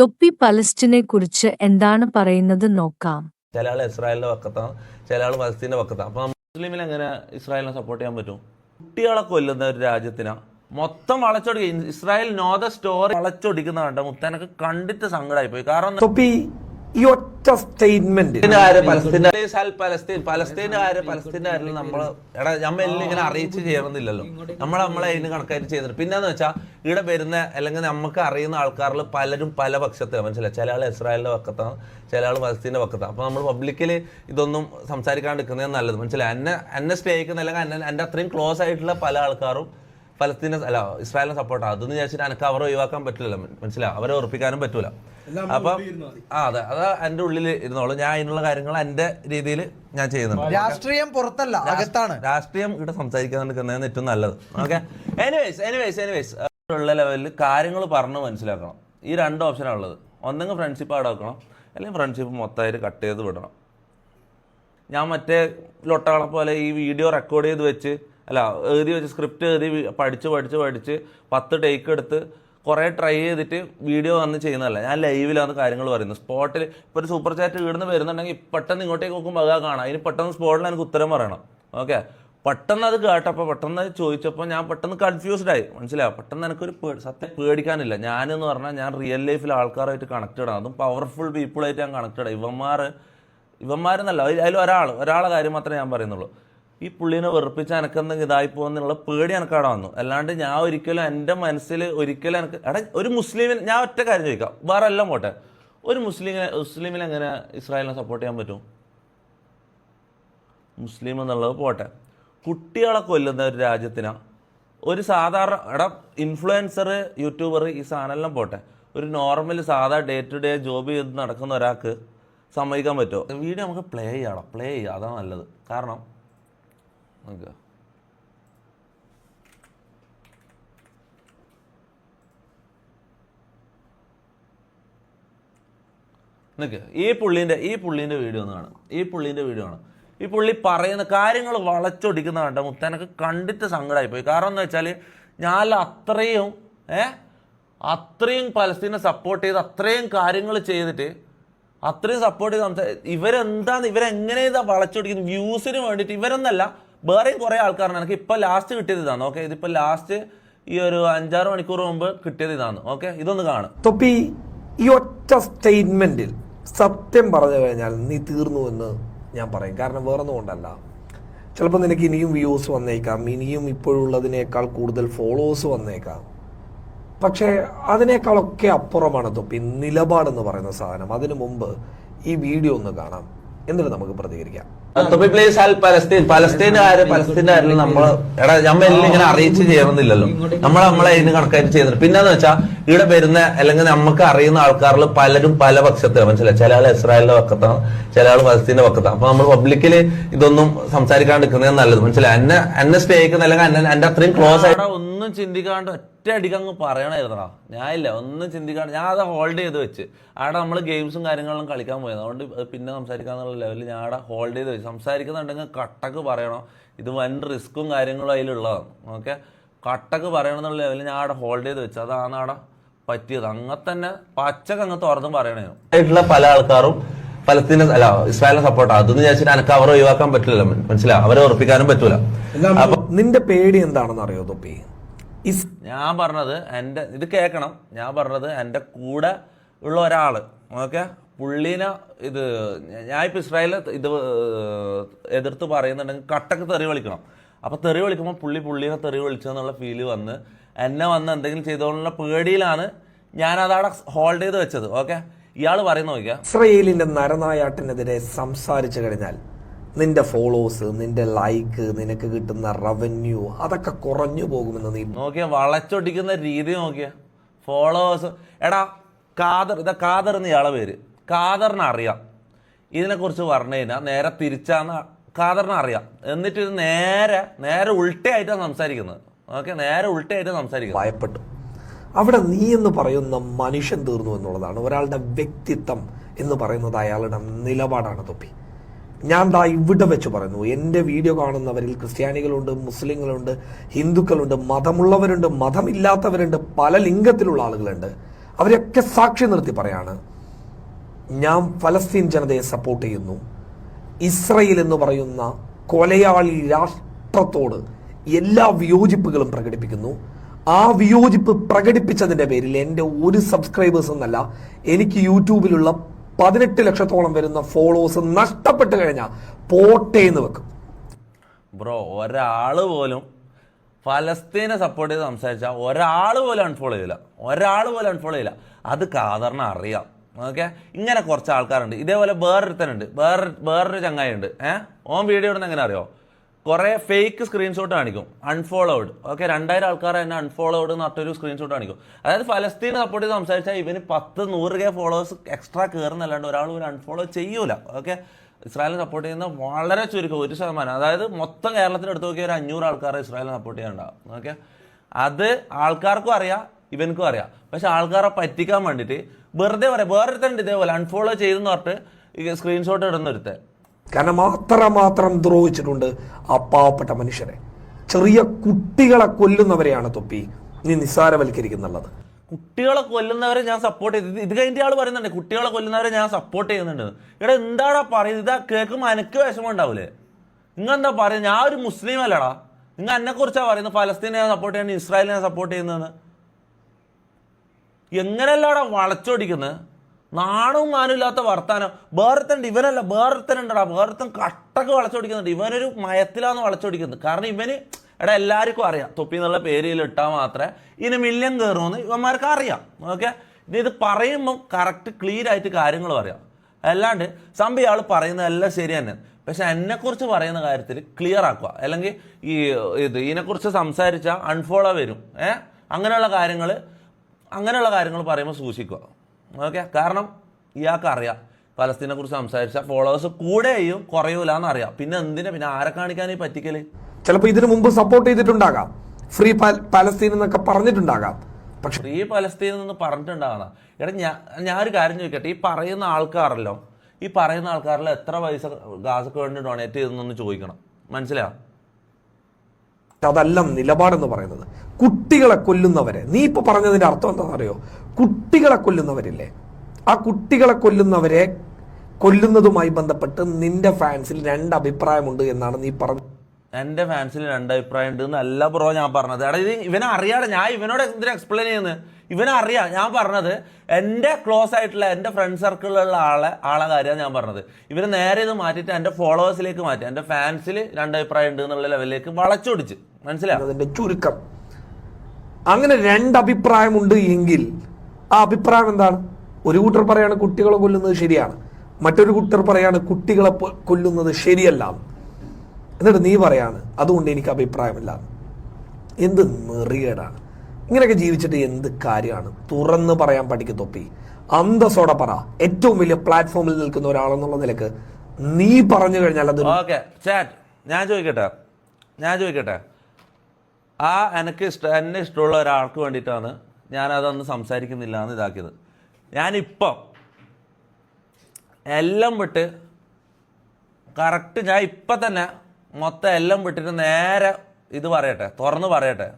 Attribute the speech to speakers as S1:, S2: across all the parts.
S1: തൊപ്പി പലസ്റ്റിനെ കുറിച്ച് എന്താണ് പറയുന്നത് നോക്കാം.
S2: ചില ആൾ ഇസ്രായേലിന്റെ പക്കത്താണ് ചില ആൾ പലസ്തീന്റെ പക്കത്താണ് അപ്പൊ മുസ്ലിമിൽ എങ്ങനെ ഇസ്രായേലിനെ സപ്പോർട്ട് ചെയ്യാൻ പറ്റും? കുട്ടികളെ കൊല്ലുന്ന ഒരു രാജ്യത്തിനാ. മൊത്തം വളച്ചൊടിക്കുക ഇസ്രായേൽ നോദ സ്റ്റോറി വളച്ചൊടിക്കുന്ന കണ്ട മുത്തനൊക്കെ കണ്ടിട്ട് സങ്കടമായി പോയി കാരണം
S3: തൊപ്പി ഈ ഒറ്റ സ്റ്റേറ്റ്മെന്റ്
S2: പലസ്തീൻകാര് പലസ്തീൻ പലസ്തീൻ പലസ്തീൻകാര് പലസ്തീൻകാരിൽ നമ്മൾ എടാ നമ്മൾ എല്ലാം ഇങ്ങനെ അറിയിച്ച് ചെയ്യണമെന്നില്ലല്ലോ. നമ്മൾ നമ്മളെ അതിന് കണക്കായിട്ട് ചെയ്തിട്ട്. പിന്നെന്ന് വെച്ചാൽ ഇവിടെ വരുന്ന അല്ലെങ്കിൽ നമുക്ക് അറിയുന്ന ആൾക്കാരിൽ പലരും പല പക്ഷത്തിലാണ് മനസ്സിലായി? ചില ആൾ ഇസ്രായേലിന്റെ പക്കത്താണ് ചില ആൾ പലസ്തീന്റെ പക്കത്താണ് അപ്പൊ നമ്മൾ പബ്ലിക്കിൽ ഇതൊന്നും സംസാരിക്കാണ്ടിരിക്കുന്നത് നല്ലത്. മനസ്സിലായി? എന്നെ എന്നെ സ്നേഹിക്കുന്ന അല്ലെങ്കിൽ എന്നെ എന്റെ അത്രയും ക്ലോസ് ആയിട്ടുള്ള പല ആൾക്കാരും പലസ്തീനെ അല്ല ഇസ്രായേലിനെ സപ്പോർട്ട് അതെന്ന് വിചാരിച്ചിട്ട് എനിക്ക് അവരെ ഒഴിവാക്കാൻ പറ്റില്ല മനസ്സിലാവും അവരെ ഉറപ്പിക്കാനും പറ്റൂല. അപ്പം ആ അതെ. അത് എന്റെ ഉള്ളിൽ ഇരുന്നോളൂ. ഞാൻ അതിനുള്ള കാര്യങ്ങൾ എന്റെ രീതിയിൽ ഞാൻ ചെയ്യുന്നുണ്ട്.
S4: രാഷ്ട്രീയം പുറത്തല്ല അകത്താണ്.
S2: രാഷ്ട്രീയം ഇവിടെ സംസാരിക്കാൻ നിൽക്കുന്നതാണ് ഏറ്റവും നല്ലത്. ഓക്കെ? എനിവേസ് എനിവേസ് എനിവേസ് ഉള്ള ലെവലിൽ കാര്യങ്ങൾ പറഞ്ഞ് മനസ്സിലാക്കണം. ഈ രണ്ട് ഓപ്ഷനാണ് ഉള്ളത്. ഒന്നെങ്കിൽ ഫ്രണ്ട്ഷിപ്പ് അവിടെ വെക്കണം അല്ലെങ്കിൽ ഫ്രണ്ട്ഷിപ്പ് മൊത്തമായിട്ട് കട്ട് ചെയ്ത് വിടണം. ഞാൻ മറ്റേ ലൊട്ടകളെ പോലെ ഈ വീഡിയോ റെക്കോർഡ് ചെയ്ത് വെച്ച് അല്ല എഴുതി വെച്ച് സ്ക്രിപ്റ്റ് എഴുതി പഠിച്ച് പഠിച്ച് പഠിച്ച് പത്ത് ടേക്ക് എടുത്ത് കുറേ ട്രൈ ചെയ്തിട്ട് വീഡിയോ വന്ന് ചെയ്യുന്നതല്ല. ഞാൻ ലൈവിലാണ് കാര്യങ്ങൾ പറയുന്നത്. സ്പോട്ടിൽ ഇപ്പോൾ ഒരു സൂപ്പർ ചാറ്റ് ഇവിടുന്ന് വരുന്നുണ്ടെങ്കിൽ പെട്ടെന്ന് ഇങ്ങോട്ടേക്ക് നോക്കുമ്പോൾ അതാ കാണാം. അതിന് പെട്ടെന്ന് സ്പോട്ടിൽ എനിക്ക് ഉത്തരം പറയണം. ഓക്കെ പെട്ടെന്ന് അത് കേട്ടപ്പോൾ പെട്ടെന്ന് ചോദിച്ചപ്പോൾ ഞാൻ പെട്ടെന്ന് കൺഫ്യൂസ്ഡ് ആയി. മനസ്സിലായോ? പെട്ടെന്ന് എനിക്കൊരു സത്യം പേടിക്കാനില്ല. ഞാനെന്ന് പറഞ്ഞാൽ ഞാൻ റിയൽ ലൈഫിൽ ആൾക്കാരായിട്ട് കണക്റ്റഡ് ആണ്. അതും പവർഫുൾ പീപ്പിളായിട്ട് ഞാൻ കണക്റ്റഡ് ഇവന്മാർ ഇവന്മാരെന്നല്ല അതിൽ ഒരാൾ ഒരാളെ കാര്യം മാത്രമേ ഞാൻ പറയുന്നുള്ളൂ. ഈ പുള്ളീനെ വെറുപ്പിച്ച് എനക്കെന്തെങ്കിലും ഇതായി പോകുന്നുള്ള പേടി എനിക്ക് അവിടെ വന്നു. അല്ലാണ്ട് ഞാൻ ഒരിക്കലും എന്റെ മനസ്സിൽ ഒരിക്കലും എനിക്ക് എടാ ഒരു മുസ്ലിമിന് ഞാൻ ഒറ്റ കാര്യം ചോദിക്കാം. വേറെ എല്ലാം പോട്ടെ. ഒരു മുസ്ലിമിനെ മുസ്ലിമിനെ എങ്ങനെ ഇസ്രായേലിനെ സപ്പോർട്ട് ചെയ്യാൻ പറ്റും? മുസ്ലിം എന്നുള്ളത് പോട്ടെ. കുട്ടികളെ കൊല്ലുന്ന ഒരു രാജ്യത്തിനാ. ഒരു സാധാരണ എടാ ഇൻഫ്ലുവൻസർ യൂട്യൂബർ ഈ സാധനമെല്ലാം പോട്ടെ. ഒരു നോർമൽ സാധാ ഡേ ടു ഡേ ജോബ് ചെയ്ത് നടക്കുന്ന ഒരാൾക്ക് സമ്മതിക്കാൻ പറ്റുമോ? വീഡിയോ നമുക്ക് പ്ലേ ചെയ്യണം പ്ലേ ചെയ്യുക അതാണ് നല്ലത്. കാരണം നോക്കുക ഈ പുള്ളീന്റെ ഈ പുള്ളീന്റെ വീഡിയോ ഒന്ന് കാണാം ഈ പുള്ളീന്റെ വീഡിയോ ആണ് ഈ പുള്ളി പറയുന്ന കാര്യങ്ങൾ വളച്ചൊടിക്കുന്ന കണ്ട മുത്തനക്ക് കണ്ടിട്ട് സങ്കടമായി പോയി കാരണം എന്ന് വെച്ചാൽ ഞാൻ അത്രയും ഏ? അത്രയും പലസ്തീനെ സപ്പോർട്ട് ചെയ്ത് അത്രയും കാര്യങ്ങൾ ചെയ്തിട്ട് അത്രയും സപ്പോർട്ട് ചെയ്ത് ഇവരെന്താന്ന് ഇവരെങ്ങനെ ഇതാ വളച്ചൊടിക്കുന്നത്? വ്യൂസിന് വേണ്ടിയിട്ട് ഇവരൊന്നല്ല വേറെയും കുറേ ആൾക്കാരാണ്. എനിക്ക് ഇപ്പം ലാസ്റ്റ് കിട്ടിയത് ഇതാണ്. ഓക്കെ ഇതിപ്പോൾ ലാസ്റ്റ് ഈ ഒരു അഞ്ചാറ് മണിക്കൂർ മുമ്പ് കിട്ടിയത് ഇതാണ്. ഓക്കെ ഇതൊന്ന് കാണാം.
S3: തൊപ്പി ഈ ഒറ്റ സ്റ്റേറ്റ്മെന്റിൽ സത്യം പറഞ്ഞു കഴിഞ്ഞാൽ നീ തീർന്നു എന്ന് ഞാൻ പറയും. കാരണം വേറൊന്നും കൊണ്ടല്ല. ചിലപ്പോൾ നിനക്ക് ഇനിയും വ്യൂസ് വന്നേക്കാം. ഇനിയും ഇപ്പോഴുള്ളതിനേക്കാൾ കൂടുതൽ ഫോളോവേഴ്സ് വന്നേക്കാം. പക്ഷേ അതിനേക്കാളൊക്കെ അപ്പുറമാണ് തൊപ്പി നിലപാടെന്ന് പറയുന്ന സാധനം. അതിനു മുമ്പ് ഈ വീഡിയോ ഒന്ന് കാണാം. എന്നിട്ട് നമുക്ക് പ്രതികരിക്കാം.
S2: നമ്മൾ എടാ ഇങ്ങനെ അറിയിച്ച് ചെയ്യണമെന്നില്ലല്ലോ നമ്മൾ നമ്മളെ അതിന് കണക്കായിട്ട് ചെയ്തിട്ട്. പിന്നെന്ന് വെച്ചാൽ ഇവിടെ വരുന്ന അല്ലെങ്കിൽ നമുക്ക് അറിയുന്ന ആൾക്കാരിൽ പലരും പല പക്ഷത്തെ മനസ്സിലായി? ചില ആൾ ഇസ്രായേലിന്റെ പക്കത്താണ് ചില ആൾ പലസ്തീന്റെ പക്കത്താണ് അപ്പൊ നമ്മൾ പബ്ലിക്കിൽ ഇതൊന്നും സംസാരിക്കാണ്ടിരിക്കുന്നത് നല്ലത്. മനസ്സിലായി? എന്നെ എന്നെ സ്നേഹിക്കുന്ന അല്ലെങ്കിൽ എന്നെ എന്റെ അത്രയും ക്ലോസ് ആയിട്ട് ഒന്നും ചിന്തിക്കാണ്ട് ഒറ്റ അടിക്ക് അങ്ങ് പറയണമായിരുന്നടാ ഞാൻ ഇല്ല ഒന്നും ചിന്തിക്കാണ്ട് ഞാൻ അത് ഹോൾഡ് ചെയ്ത് വെച്ച്. അവിടെ നമ്മൾ ഗെയിംസും കാര്യങ്ങളും കളിക്കാൻ പോയത്. അതുകൊണ്ട് അത് പിന്നെ സംസാരിക്കാന്നുള്ള ലെവലിൽ ഞാൻ അവിടെ ഹോൾഡ് ചെയ്ത് വെച്ച്. സംസാരിക്കുന്നുണ്ടെങ്കിൽ കട്ടക്ക് പറയണം. ഇത് വൻ റിസ്ക്കും കാര്യങ്ങളും അതിലുള്ളതാണ്. ഓക്കെ കട്ടക്ക് പറയണം എന്നുള്ള ലെവലിൽ ഞാൻ അവിടെ ഹോൾഡ് ചെയ്ത് വെച്ചു. അതാണ് അവിടെ പറ്റിയത്. അങ്ങനെ തന്നെ പച്ചക്ക് അങ്ങ് തുറന്നും പറയണേനു ആയിട്ടുള്ള പല ആൾക്കാരും ഫലത്തിന് അല്ല ഇസ്രായേലിനെ സപ്പോർട്ട് അതൊന്നും വിചാരിച്ചിട്ട് എനിക്ക് അവരെ ഒഴിവാക്കാൻ പറ്റില്ല മനസ്സിലാ അവരെ ഉറപ്പിക്കാനും പറ്റൂല.
S3: നിന്റെ പേടി എന്താണെന്ന് അറിയോ തൊപ്പി? ഇസ്
S2: ഞാൻ പറഞ്ഞത് എന്റെ ഇത് കേൾക്കണം. ഞാൻ പറഞ്ഞത് എന്റെ കൂടെ ഉള്ള ഒരാൾ ഓക്കെ? പുള്ളീനെ ഇത് ഞാൻ ഇപ്പോൾ ഇസ്രായേലിൽ ഇത് എതിർത്ത് പറയുന്നുണ്ടെങ്കിൽ കട്ടക്ക് തെറി വിളിക്കണം. അപ്പോൾ തെറി വിളിക്കുമ്പോൾ പുള്ളി പുള്ളീനെ തെറി വിളിച്ചെന്നുള്ള ഫീൽ വന്ന് എന്നെ വന്ന് എന്തെങ്കിലും ചെയ്തോളുള്ള പേടിയിലാണ് ഞാൻ അതവിടെ ഹോൾഡ് ചെയ്ത് വെച്ചത്. ഓക്കെ? ഇയാൾ പറയുന്ന നോക്കിയാൽ
S3: ഇസ്രയേലിന്റെ നരനായാട്ടിനെതിരെ സംസാരിച്ചു കഴിഞ്ഞാൽ നിന്റെ ഫോളോവേഴ്സ് നിന്റെ ലൈക്ക് നിനക്ക് കിട്ടുന്ന റവന്യൂ അതൊക്കെ കുറഞ്ഞു പോകുമെന്ന് നീ
S2: നോക്കിയ വളച്ചൊടിക്കുന്ന രീതി നോക്കിയ. ഫോളോവേഴ്സ് എടാ കാദർ ഇതാ കാദർ എന്ന് ഇയാളെ പേര്. കാദറിന് അറിയാം. ഇതിനെക്കുറിച്ച് പറഞ്ഞു കഴിഞ്ഞാൽ നേരെ തിരിച്ചാന്ന് കാദറിന് അറിയാം. എന്നിട്ട് ഇത് നേരെ നേരെ ഉൾട്ടയായിട്ടാണ് സംസാരിക്കുന്നത്. ഓക്കെ നേരെ ഉൾട്ടയായിട്ട് സംസാരിക്കുന്നത്.
S3: ഭയപ്പെട്ടു. അവിടെ നീ എന്ന് പറയുന്ന മനുഷ്യൻ തീർന്നു എന്നുള്ളതാണ്. ഒരാളുടെ വ്യക്തിത്വം എന്ന് പറയുന്നത് അയാളുടെ നിലപാടാണ് തൊപ്പി. ഞാൻ ദാ ഇവിടെ വെച്ച് പറയുന്നു. എന്റെ വീഡിയോ കാണുന്നവരിൽ ക്രിസ്ത്യാനികളുണ്ട് മുസ്ലിങ്ങളുണ്ട് ഹിന്ദുക്കളുണ്ട് മതമുള്ളവരുണ്ട് മതമില്ലാത്തവരുണ്ട് പല ലിംഗത്തിലുള്ള ആളുകളുണ്ട്. അവരെയൊക്കെ സാക്ഷി നിർത്തി പറയാണ്. ഞാൻ ഫലസ്തീൻ ജനതയെ സപ്പോർട്ട് ചെയ്യുന്നു. ഇസ്രയേൽ എന്ന് പറയുന്ന കൊലയാളി രാഷ്ട്രത്തോട് എല്ലാ വിയോജിപ്പുകളും പ്രകടിപ്പിക്കുന്നു. ആ വിയോജിപ്പ് പ്രകടിപ്പിച്ചതിന്റെ പേരിൽ എന്റെ ഒരു സബ്സ്ക്രൈബേഴ്സ് എന്നല്ല എനിക്ക് യൂട്യൂബിലുള്ള പതിനെട്ട് ലക്ഷത്തോളം വരുന്ന ഫോളോവേഴ്സ് നഷ്ടപ്പെട്ട് കഴിഞ്ഞാൽ പോട്ടേന്ന് വെക്കും.
S2: ബ്രോ ഒരാൾ പോലും ഫലസ്തീനെ സപ്പോർട്ട് ചെയ്ത് സംസാരിച്ചാൽ ഒരാൾ പോലും അൺഫോളോ ചെയ്യില്ല ഒരാൾ പോലും അൺഫോളോ ചെയ്യില്ല അത് കാതറിന് അറിയാം. ഓക്കെ ഇങ്ങനെ കുറച്ച് ആൾക്കാരുണ്ട്. ഇതേപോലെ വേറൊരുത്തനുണ്ട്. വേറെ വേറൊരു ചങ്ങായി ഉണ്ട് ഏഹ് ഓൻ വീഡിയോ ഇടുന്ന എങ്ങനെ അറിയോ? കുറേ ഫേക്ക് സ്ക്രീൻഷോട്ട് കാണിക്കും. അൺഫോളോഡ് ഓക്കെ രണ്ടായിരം ആൾക്കാർ തന്നെ അൺഫോളോഡ് എന്ന് പറഞ്ഞൊരു സ്ക്രീൻഷോട്ട് കാണിക്കും. അതായത് ഫലസ്തീനെ സപ്പോർട്ട് ചെയ്ത് സംസാരിച്ചാൽ ഇവന് പത്ത് നൂറ് കെ ഫോളോവേഴ്സ് എക്സ്ട്രാ കയറുന്നല്ലാണ്ട് ഒരാൾ ഒരു അൺഫോളോ ചെയ്യൂല. ഓക്കെ ഇസ്രായേലിനെ സപ്പോർട്ട് ചെയ്യുന്ന വളരെ ചുരുക്കം ഒരു ശതമാനം. അതായത് മൊത്തം കേരളത്തിൽ എടുത്തു നോക്കിയ ഒരു അഞ്ഞൂറ് ആൾക്കാർ ഇസ്രായേലിനെ സപ്പോർട്ട് ചെയ്യാനുണ്ടാവും. ഓക്കെ അത് ആൾക്കാർക്കും അറിയാം ഇവനക്കും അറിയാം. പക്ഷെ ആൾക്കാരെ പറ്റിക്കാൻ വേണ്ടിയിട്ട് വെറുതെ പറയാം വേറൊരുത്തണ്ട് ഇതേപോലെ അൺഫോളോ ചെയ്തെന്ന് പറഞ്ഞിട്ട് സ്ക്രീൻഷോട്ട് ഇടുന്നൊരുത്തൻ.
S3: കാരണം മാത്രമാത്രം ദ്രോഹിച്ചിട്ടുണ്ട് ആ പാവപ്പെട്ട മനുഷ്യരെ. ചെറിയ കുട്ടികളെ കൊല്ലുന്നവരെയാണ് തൊപ്പി നീ നിസ്സാരവൽക്കരിക്കുന്നുള്ളത്.
S2: കുട്ടികളെ കൊല്ലുന്നവരെ ഞാൻ സപ്പോർട്ട് ചെയ്ത്. ഇത് കഴിഞ്ഞ ആൾ പറയുന്നുണ്ട് കുട്ടികളെ കൊല്ലുന്നവരെ ഞാൻ സപ്പോർട്ട് ചെയ്യുന്നുണ്ട്. ഇവിടെ എന്താടാ പറയുന്നത് ഇതാ കേൾക്കുമ്പോൾ എനിക്ക് വിഷമം ഉണ്ടാവില്ലേ നിങ്ങൾ എന്താ പറയുന്നത് ഞാൻ ഒരു മുസ്ലിം അല്ലടാ. നിങ്ങൾ എന്നെ കുറിച്ചാണ് പറയുന്നത്? ഫലസ്തീനെ സപ്പോർട്ട് ചെയ്യുന്നത്? ഇസ്രായേലിനെ സപ്പോർട്ട് ചെയ്യുന്നതെന്ന് എങ്ങനെയല്ലാടാ വളച്ചൊടിക്കുന്നത്? നാണവും മാനുമില്ലാത്ത വർത്താനം. വേറത്തണ്ട് ഇവനല്ല വേറെത്തനുണ്ടടാ വേറെത്തൻ കട്ടക്ക് വളച്ചോടിക്കുന്നുണ്ട്. ഇവനൊരു മയത്തിലാന്ന് വളച്ചോടിക്കുന്നത് കാരണം ഇവന് എടാ എല്ലാവർക്കും അറിയാം. തൊപ്പി എന്നുള്ള പേരിൽ ഇട്ടാൽ മാത്രമേ ഇനി മില്യൻ കയറുമെന്ന് ഇവന്മാർക്ക് അറിയാം. ഓക്കെ ഇത് പറയുമ്പം കറക്റ്റ് ക്ലിയർ ആയിട്ട് കാര്യങ്ങൾ പറയാം. അല്ലാണ്ട് സംഭവം ഇയാൾ പറയുന്നത് എല്ലാം ശരി തന്നെ. പക്ഷെ എന്നെക്കുറിച്ച് പറയുന്ന കാര്യത്തിൽ ക്ലിയർ ആക്കുക. അല്ലെങ്കിൽ ഈ ഇത് ഇതിനെക്കുറിച്ച് സംസാരിച്ചാൽ അൺഫോളോ വരും. ഏ? അങ്ങനെയുള്ള കാര്യങ്ങൾ അങ്ങനെയുള്ള കാര്യങ്ങൾ പറയുമ്പോൾ സൂക്ഷിക്കുക. ഓക്കെ കാരണം ഇയാൾക്ക് അറിയാം. ഫലസ്തീനെ കുറിച്ച് സംസാരിച്ച ഫോളോവേഴ്സ് കൂടെ ചെയ്യും കുറയൂല എന്നറിയാം പിന്നെ എന്തിനാ? പിന്നെ ആരെ കാണിക്കാനീ പറ്റിക്കൽ?
S3: ചിലപ്പോൾ ഇതിനു മുമ്പ് സപ്പോർട്ട് ചെയ്തിട്ടുണ്ടാകാം. ഫ്രീ പലസ്തീൻ പാലസ്തീൻ എന്നൊക്കെ പറഞ്ഞിട്ടുണ്ടാകാം. പക്ഷെ
S2: ഫ്രീ പലസ്തീനിൽ നിന്ന് പറഞ്ഞിട്ടുണ്ടാകണം എടാ ഞാൻ ഞാൻ ഒരു കാര്യം ചോദിക്കട്ടെ. ഈ പറയുന്ന ആൾക്കാരല്ലോ ഈ പറയുന്ന ആൾക്കാരിൽ എത്ര പൈസ ഗാസക്ക് വേണ്ടി ഡൊണേറ്റ് ചെയ്തെന്നൊന്ന് ചോദിക്കണം. മനസ്സിലായോ?
S3: അതല്ല നിലപാടെന്ന് പറയുന്നത്. കുട്ടികളെ കൊല്ലുന്നവരെ. നീ ഇപ്പൊ പറഞ്ഞതിന്റെ അർത്ഥം എന്താണെന്ന് അറിയോ കുട്ടികളെ കൊല്ലുന്നവരില്ലേ? ആ കുട്ടികളെ കൊല്ലുന്നവരെ കൊല്ലുന്നതുമായി ബന്ധപ്പെട്ട് നിന്റെ ഫാൻസിൽ രണ്ട് അഭിപ്രായമുണ്ട് എന്നാണ് നീ പറഞ്ഞത്
S2: എന്റെ ഫാൻസിൽ രണ്ട് അഭിപ്രായം ഉണ്ട് എന്നല്ല ബ്രോ ഞാൻ പറഞ്ഞത്. ഇത് ഇവനെ അറിയാതെ ഞാൻ ഇവനോട് എന്തിനാ എക്സ്പ്ലെയിൻ ചെയ്യുന്നത്? ഇവനെ അറിയാം ഞാൻ പറഞ്ഞത് എന്റെ ക്ലോസ് ആയിട്ടുള്ള എന്റെ ഫ്രണ്ട് സർക്കിളിലുള്ള ആളെ ആളെ കാര്യമാണ് ഞാൻ പറഞ്ഞത്. ഇവർ നേരെ ഇത് മാറ്റിയിട്ട് എന്റെ ഫോളോവേഴ്സിലേക്ക് മാറ്റി എന്റെ ഫാൻസിൽ രണ്ട് അഭിപ്രായം ഉണ്ട് എന്നുള്ള ലെവലിലേക്ക് വളച്ചൊടിച്ച് മനസ്സിലായോ?
S3: അതിന്റെ ചുരുക്കം. അങ്ങനെ രണ്ട് അഭിപ്രായമുണ്ട് എങ്കിൽ ആ അഭിപ്രായം എന്താണ്? ഒരു കൂട്ടർ പറയാണ് കുട്ടികളെ കൊല്ലുന്നത് ശരിയാണ്. മറ്റൊരു കൂട്ടർ പറയാണ് കുട്ടികളെ കൊല്ലുന്നത് ശരിയല്ല. എന്നിട്ട് നീ പറയാണ് അതുകൊണ്ട് എനിക്ക് അഭിപ്രായമില്ല. എന്ത് നെറികേടാണ്. ഇങ്ങനെയൊക്കെ ജീവിച്ചിട്ട് എന്ത് കാര്യമാണ്? തുറന്ന് പറയാൻ പഠിക്കും തൊപ്പി. അന്തസ്സോടെ പറ. ഏറ്റവും വലിയ പ്ലാറ്റ്ഫോമിൽ നിൽക്കുന്ന ഒരാളെന്നുള്ള നിലയ്ക്ക് നീ പറഞ്ഞു കഴിഞ്ഞാൽ അത്
S2: ഓക്കെ ചാറ്റ് ഞാൻ ചോദിക്കട്ടെ? ഞാൻ ചോദിക്കട്ടെ? ആ എനിക്ക് ഇഷ്ട എന്നെ ഇഷ്ടമുള്ള ഒരാൾക്ക് വേണ്ടിയിട്ടാണ് ഞാൻ അതൊന്ന് സംസാരിക്കുന്നില്ല എന്ന് ഇതാക്കിയത്. ഞാനിപ്പം എല്ലാം വിട്ട് കറക്റ്റ് ഞാൻ ഇപ്പം തന്നെ മൊത്തം എല്ലാം വിട്ടിട്ട് നേരെ ഇത് പറയട്ടെ തുറന്ന് പറയട്ടെ.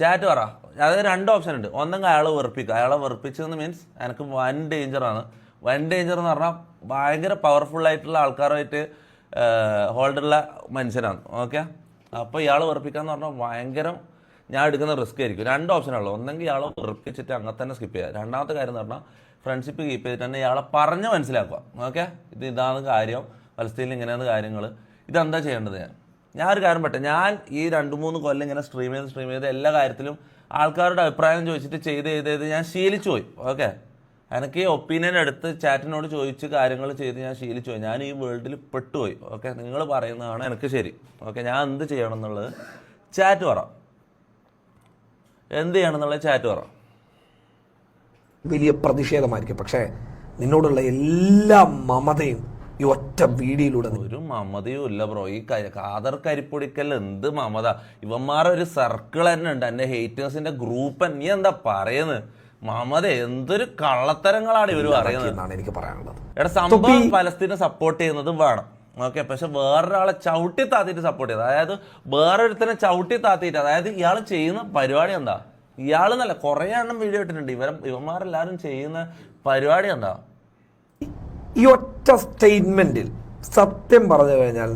S2: ചാറ്റ് പറ. അതായത് രണ്ട് ഓപ്ഷൻ ഉണ്ട്. ഒന്നെങ്കിൽ അയാളെ വെറുപ്പിക്കുക. അയാളെ വെറുപ്പിച്ചതെന്ന് മീൻസ് എനിക്ക് വൻ ഡേഞ്ചറാണ് വൻ ഡേഞ്ചർ എന്ന് പറഞ്ഞാൽ ഭയങ്കര പവർഫുൾ ആയിട്ടുള്ള ആൾക്കാരുമായിട്ട് ഹോൾഡുള്ള മനുഷ്യനാണ്. ഓക്കെ അപ്പോൾ ഇയാൾ വെറുപ്പിക്കാന്ന് പറഞ്ഞാൽ ഭയങ്കര ഞാൻ എടുക്കുന്ന റിസ്ക് ആയിരിക്കും. രണ്ട് ഓപ്ഷനുള്ളൂ ഒന്നെങ്കിൽ ഇയാളെ വെറുപ്പിച്ചിട്ട് അങ്ങനെ തന്നെ സ്കിപ്പ് ചെയ്യുക. രണ്ടാമത്തെ കാര്യം എന്ന് പറഞ്ഞാൽ ഫ്രണ്ട്ഷിപ്പ് കീപ്പ് ചെയ്തിട്ട് തന്നെ ഇയാളെ പറഞ്ഞ് മനസ്സിലാക്കുക. ഓക്കെ ഇത് ഇതാണ് കാര്യം. പലസ്തീനിൽ ഇങ്ങനെയാണ് കാര്യങ്ങൾ ഇതെന്താ ചെയ്യേണ്ടത് ഞാൻ? ഞാൻ ഒരു കാര്യം പറ്റേ ഞാൻ ഈ രണ്ട് മൂന്ന് കൊല്ലം ഇങ്ങനെ സ്ട്രീം ചെയ്ത് സ്ട്രീം ചെയ്ത് എല്ലാ കാര്യത്തിലും ആൾക്കാരുടെ അഭിപ്രായം ചോദിച്ചിട്ട് ചെയ്ത് ചെയ്ത് ചെയ്ത് ഞാൻ ശീലിച്ചു പോയി. ഓക്കെ എനിക്ക് ഒപ്പീനിയൻ എടുത്ത് ചാറ്റിനോട് ചോദിച്ച് കാര്യങ്ങൾ ചെയ്ത് ഞാൻ ശീലിച്ചു പോയി. ഞാൻ ഈ വേൾഡിൽ പെട്ടുപോയി. ഓക്കെ നിങ്ങൾ പറയുന്നതാണ് എനിക്ക് ശരി. ഓക്കെ ഞാൻ എന്ത് ചെയ്യണം എന്നുള്ളത് ചാറ്റ് പറ. എന്ത് ചെയ്യണം എന്നുള്ളത് ചാറ്റ് പറ.
S3: വലിയ പ്രതിഷേധമായിരിക്കും. പക്ഷേ നിന്നോടുള്ള എല്ലാ മമതയും ഈ ഒറ്റ വീഡിയോയിലൂടെ
S2: ഒരു മമതയും ഇല്ല ബ്രോ. ഈ കാതർ കരിപ്പൊടിക്കൽ എന്ത് മമത? ഇവന്മാരെ ഒരു സർക്കിൾ തന്നെ ഉണ്ട്. എന്റെ ഹേറ്റേഴ്സിന്റെ ഗ്രൂപ്പ് നീ എന്താ പറയുന്നത് മമത എന്തൊരു കള്ളത്തരങ്ങളാണ് ഇവർ പറയുന്നത്
S3: എനിക്ക് പറയാനുള്ളത്.
S2: എടാ സംഭവം പലസ്തീനെ സപ്പോർട്ട് ചെയ്യുന്നതും വേണം. ഓക്കെ പക്ഷെ വേറൊരാളെ ചവിട്ടി താത്തിയിട്ട് സപ്പോർട്ട് ചെയ്ത് അതായത് വേറൊരുത്തനെ ചവിട്ടി താത്തിയിട്ട് അതായത് ഇയാൾ ചെയ്യുന്ന പരിപാടി എന്താ? ഇയാൾ എന്നല്ല കുറേ എണ്ണം വീഡിയോ ഇട്ടിട്ടുണ്ട്. ഇവരെ ഇവന്മാരെല്ലാവരും ചെയ്യുന്ന പരിപാടി എന്താ?
S3: ഈ ഒറ്റ സ്റ്റേറ്റ്മെന്റിൽ സത്യം പറഞ്ഞു കഴിഞ്ഞാൽ